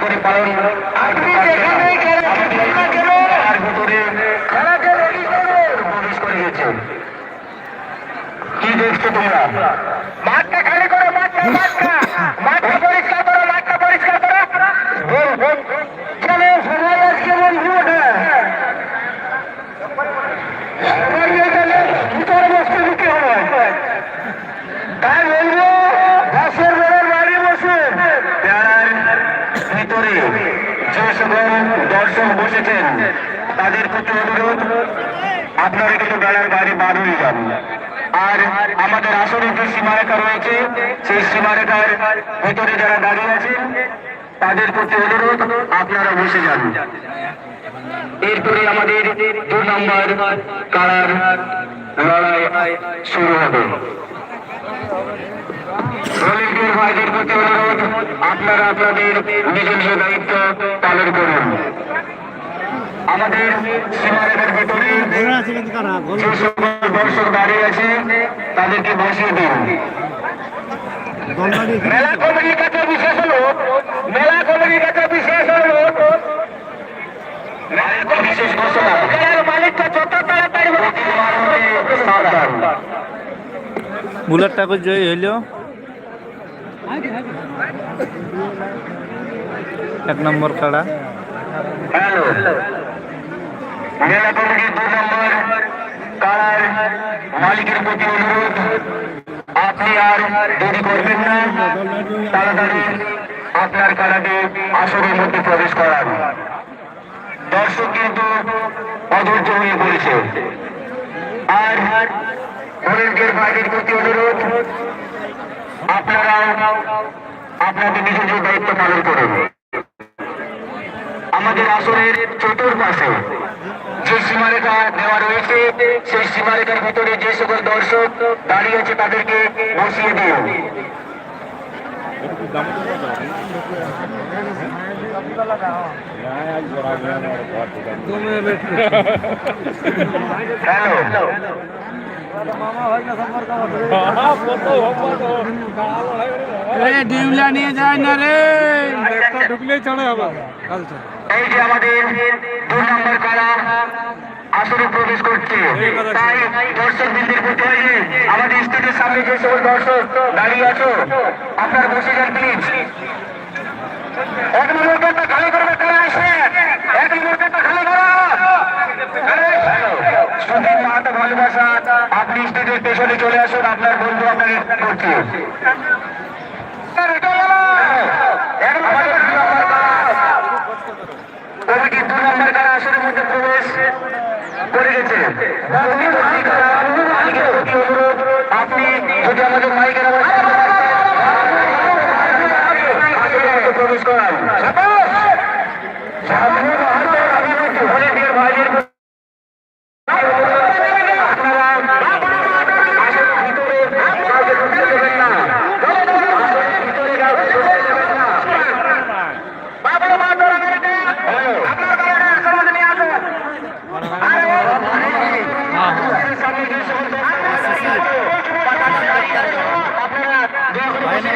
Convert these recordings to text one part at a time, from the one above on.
করে পালন আপনি যেখানে খেলেন না কেন তার ভিতরে খেলাকে প্রবেশ করে গেছে। কি দেখছ তোমরা? মাঠটা খালি করো মাঠটা মাঠটা পরিষ্কার করো মাঠটা পরিষ্কার করো চলে সবাই আজকে বলব ওটা সবাই এখানে ভিতরে বসতে দিতে হবে তাই বলব বাসের বেড়ার বাইরে বসে পেয়ারার ভিতরে যে সকল দর্শক বসেছেন তাদের প্রতি অনুরোধ আপনারা কিন্তু বেলার বাইরে বার হয়ে যান আর আমাদের আসলে যে সীমারেখা রয়েছে সেই সীমারেখার ভিতরে যারা দাঁড়িয়ে আছেন তাদের প্রতি অনুরোধ আপনারা বসে যান এরপরে আমাদের দু নম্বর কালার লড়াই শুরু হবে। ভলেন্টিয়ার ভাইদের প্রতি অনুরোধ, আপনারা আপনাদের নিজ নিজ দায়িত্ব পালন করুন। আমাদের সীমারেখার ভিতরে দর্শক দাঁড়িয়ে আছে, তাদেরকে বসিয়ে দিন। মেলা কমিটির কাছে বিশেষ হলো মেলা কমিটির কাছে বিশেষ হলো বিশেষ ঘোষণা। মালিকটা যত তাড়াতাড়ি হোক বুলেট ঠাকুর জয়ী হইল। এক নম্বর কাড়া। মেলা কমিটির দু নম্বর কালার মালিকের প্রতি অনুরোধ আপনি আর দেরি করবেন না তাড়াতাড়ি আপনার কালাকে আসরের মধ্যে প্রবেশ করান দর্শক কিন্তু অধৈর্য হয়ে পড়েছে আর ভলেন্টিয়ার ভাইদের প্রতি অনুরোধ। আপনারাও আপনাদের নিজ নিজ দায়িত্ব পালন করুন। আমাদের আসরের চতুর্পাশে যে সীমারেখা দেওয়া রয়েছে সেই সীমারেখার ভিতরে যে সকল দর্শক দাঁড়িয়ে আছে তাদেরকে বসিয়ে দিন হ্যালো। নিয়ে যায় না রে। এই যে আমাদের নম্বর আসরে প্রবেশ করছে। তাই দর্শক প্রতি আমাদের স্টেজের সামনে যে সকল দর্শক দাঁড়িয়ে আছো, আপনার বসে যান প্লিজ এক করবে তাহলে আসে এক নম্বর গেটটা খালি করো সুদীপ মাহাতো ভালোবাসা পেছনে চলে আসুন, আপনার বন্ধু আপনার দু মধ্যে প্রবেশ করে আপনি যদি আমাদের মাইকের আওয়াজ আসরের মধ্যে প্রবেশ করান ভলেন্টিয়ার ভাইদের প্রতি আপনারা আসরের ভিতরে কাউকে ঢুকতে দেবেন না আসরের ভিতরে কাউকে ঢুকতে দেবেন না বাবলু মাহাতো রাগাটিয়া আপনার কারণে সমাজে নিয়ে আসুন সামনে যে সকল আপনারা দয়া করে বসে যান। বাবুজির স্টেজের সামনে যে সকল দর্শক দাঁড়িয়ে আছো, তাদেরকে অনুরোধ, আপনারা বসে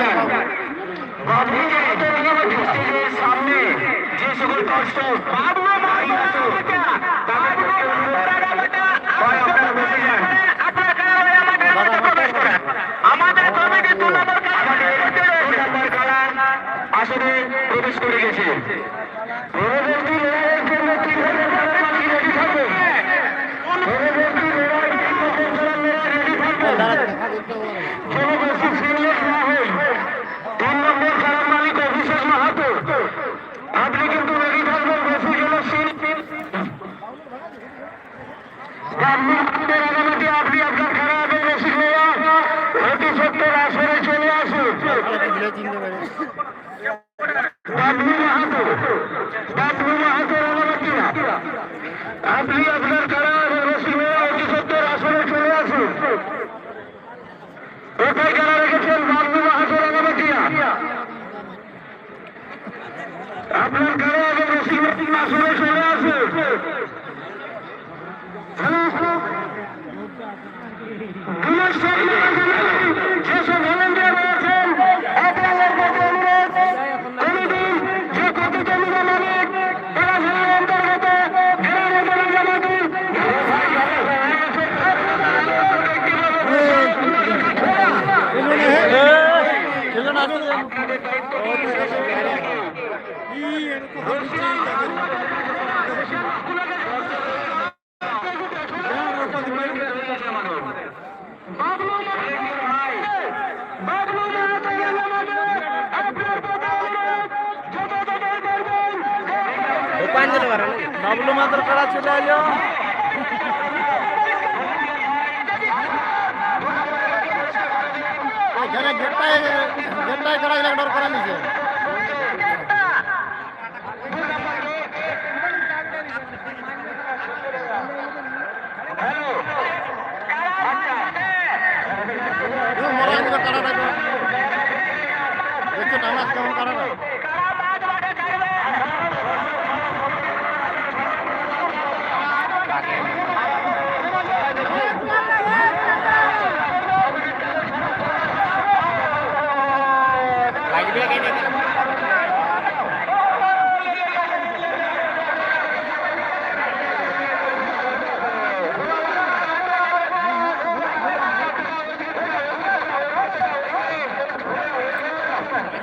যান। আমাদের কমিটি আসরে প্রবেশ করে গেছে মাহাতো রানাবাটিয়া আপনি আপনার বেশি নেওয়া অতি চলে আসুন কোথায় খেলা রেখেছেন বাবলু মাহাতো রানাবাটিয়া আপনার বেশি আসরে চলে আসুন চলে আসুন যেসব বাবলু মাতার কারা চলে এলো এখানে গেটটায় গেটটায় করা করা নিছে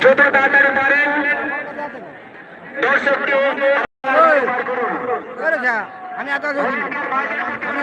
যত তাড়াতাড়ি পারেন দর্শককে আমি এত আমি